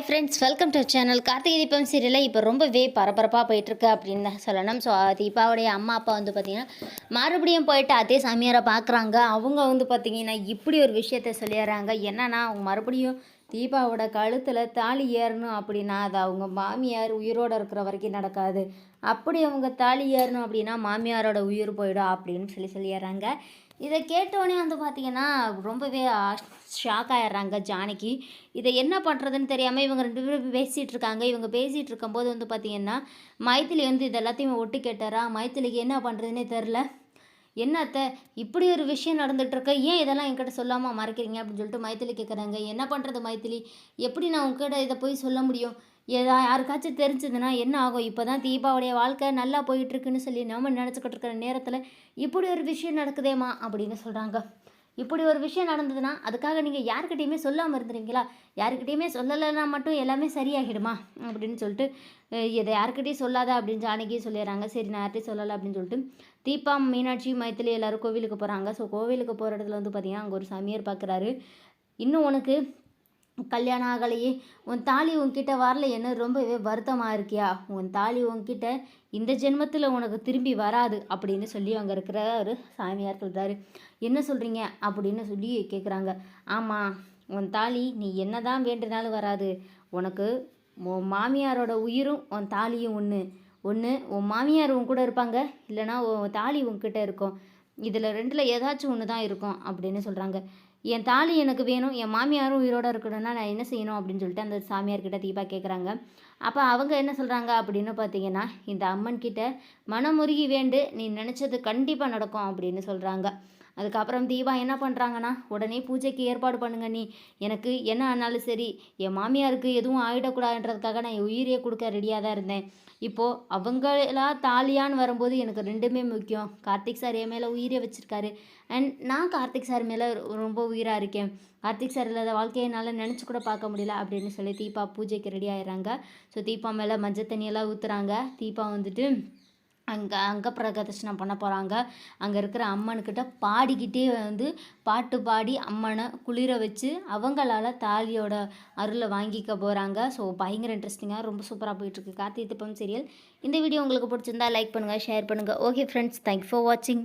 Hi friends welcome to channel Karthigai Deepam சீரியலில் இப்போ ரொம்பவே பரபரப்பாக போயிட்டுருக்கு அப்படின்னு தான் சொல்லணும். ஸோ தீபாவுடைய அம்மா அப்பா வந்து பார்த்திங்கன்னா மறுபடியும் போயிட்டு அதே சாமியாரை பார்க்குறாங்க அவங்க வந்து பார்த்திங்கன்னா இப்படி ஒரு விஷயத்த சொல்லிடுறாங்க. என்னன்னா அவங்க மறுபடியும் தீபாவோட கழுத்தில் தாலி ஏறணும் அப்படின்னா அது அவங்க மாமியார் உயிரோடு இருக்கிற வரைக்கும் நடக்காது. அப்படி அவங்க தாலி ஏறணும் அப்படின்னா மாமியாரோட உயிர் போயிடும் அப்படின்னு சொல்லி சொல்லிடுறாங்க. இதை கேட்டோடனே வந்து பார்த்திங்கன்னா ரொம்பவே ஷாக் ஆயிடுறாங்க ஜானகி. இதை என்ன பண்ணுறதுன்னு தெரியாமல் இவங்க ரெண்டு பேரும் பேசிகிட்டு இருக்காங்க. இவங்க பேசிகிட்டு இருக்கும்போது வந்து பார்த்திங்கன்னா மைத்திலி வந்து இது எல்லாத்தையும் ஒட்டு கேட்டாரா? மைத்திலிக்கு என்ன பண்ணுறதுனே தெரில. என்ன அத்தை இப்படி ஒரு விஷயம் நடந்துகிட்ருக்க ஏன் இதெல்லாம் என்கிட்ட சொல்லாமல் மறக்கிறீங்க அப்படின்னு சொல்லிட்டு மைத்திலி கேட்குறாங்க என்ன பண்ணுறது மைத்திலி எப்படி நான் உங்ககிட்ட இதை போய் சொல்ல முடியும்? ஏதா யாருக்காச்சும் தெரிஞ்சதுன்னா என்ன ஆகும்? இப்போ தான் தீபாவுடைய வாழ்க்கை நல்லா போயிட்டுருக்குன்னு சொல்லி நம்ம நினச்சிக்கிட்டு இருக்கிற நேரத்தில் இப்படி ஒரு விஷயம் நடக்குதேம்மா அப்படின்னு சொல்கிறாங்க இப்படி ஒரு விஷயம் நடந்ததுன்னா அதுக்காக நீங்கள் யாருக்கிட்டையுமே சொல்லாமல் இருந்துறீங்களா யாருக்கிட்டையுமே சொல்லலைன்னா மட்டும் எல்லாமே சரியாகிடுமா? அப்படின்னு சொல்லிட்டு இதை யாருக்கிட்டையும் சொல்லாத அப்படின்னு ஜானகி சொல்லிடுறாங்க. சரி நான் யார்கிட்டையும் சொல்லலை அப்படின்னு சொல்லிட்டு தீபா மீனாட்சி மைத்திலி எல்லோரும் கோவிலுக்கு போகிறாங்க ஸோ கோவிலுக்கு போகிற இடத்துல வந்து பார்த்திங்கன்னா அங்கே ஒரு சாமியார் பார்க்குறாரு இன்னும் உனக்கு கல்யாணம் ஆகலையே உன் தாலி உன்கிட்ட வரல என்ன ரொம்பவே வருத்தமாக இருக்கியா? உன் தாலி உன்கிட்ட இந்த ஜென்மத்தில் உனக்கு திரும்பி வராது அப்படின்னு சொல்லி அங்கே இருக்கிற ஒரு சாமியார் சொல்கிறாரு என்ன சொல்கிறீங்க அப்படின்னு சொல்லி கேட்குறாங்க ஆமாம் உன் தாலி நீ என்ன தான் வேண்டுனாலும் வராது. உனக்கு உன் மாமியாரோட உயிரும் உன் தாலியும் ஒன்று ஒன்று உன் மாமியார் உன் கூட இருப்பாங்க இல்லைனா உன் தாலி உன்கிட்ட இருக்கும். இதில் ரெண்டில் ஏதாச்சும் ஒன்று தான் இருக்கும் அப்படின்னு சொல்கிறாங்க என் தாலி எனக்கு வேணும் என் மாமியாரும் உயிரோடு இருக்கணும்னா நான் என்ன செய்யணும் அப்படின்னு சொல்லிட்டு அந்த சாமியார்கிட்ட தீபா கேட்குறாங்க அப்போ அவங்க என்ன சொல்கிறாங்க அப்படின்னு பார்த்தீங்கன்னா இந்த அம்மன் கிட்ட மனமுருகி வேண்டு நீ நினச்சது கண்டிப்பாக நடக்கும் அப்படின்னு சொல்கிறாங்க அதுக்கப்புறம் தீபா என்ன பண்ணுறாங்கன்னா உடனே பூஜைக்கு ஏற்பாடு பண்ணுங்க நீ. எனக்கு என்ன ஆனாலும் சரி என் மாமியாருக்கு எதுவும் ஆகிடக்கூடாதுன்றதுக்காக நான் என் உயிரையே கொடுக்க ரெடியாக தான் இருந்தேன். இப்போது அவங்களா தாலியான்னு வரும்போது எனக்கு ரெண்டுமே முக்கியம். கார்த்திக் சார் என் மேலே உயிரை வச்சுருக்காரு. அண்ட் நான் கார்த்திக் சார் மேலே ரொம்ப உயிராக இருக்கேன். கார்த்திக் சார் இல்லாத வாழ்க்கையை என்னால் நினச்சி கூட பார்க்க முடியல அப்படின்னு சொல்லி தீபா பூஜைக்கு ரெடி ஆயிடுறாங்க. ஸோ தீபா மேலே மஞ்சள் தண்ணியெல்லாம் ஊற்றுறாங்க தீபா வந்துட்டு அங்கே அங்கே பிரகதர்ஷனம் பண்ண போகிறாங்க அங்கே இருக்கிற அம்மனுக்கிட்ட பாடிக்கிட்டே வந்து பாட்டு பாடி அம்மனை குளிர வச்சு அவங்களால தாலியோட அருளை வாங்கிக்க போகிறாங்க ஸோ பயங்கர இன்ட்ரெஸ்டிங்காக ரொம்ப சூப்பராக போயிட்டுருக்கு கார்த்திகை தீபம் சீரியல் இந்த வீடியோ உங்களுக்கு பிடிச்சிருந்தா லைக் பண்ணுங்கள் ஷேர் பண்ணுங்கள் ஓகே ஃப்ரெண்ட்ஸ் தேங்க்யூ ஃபார் வாட்சிங்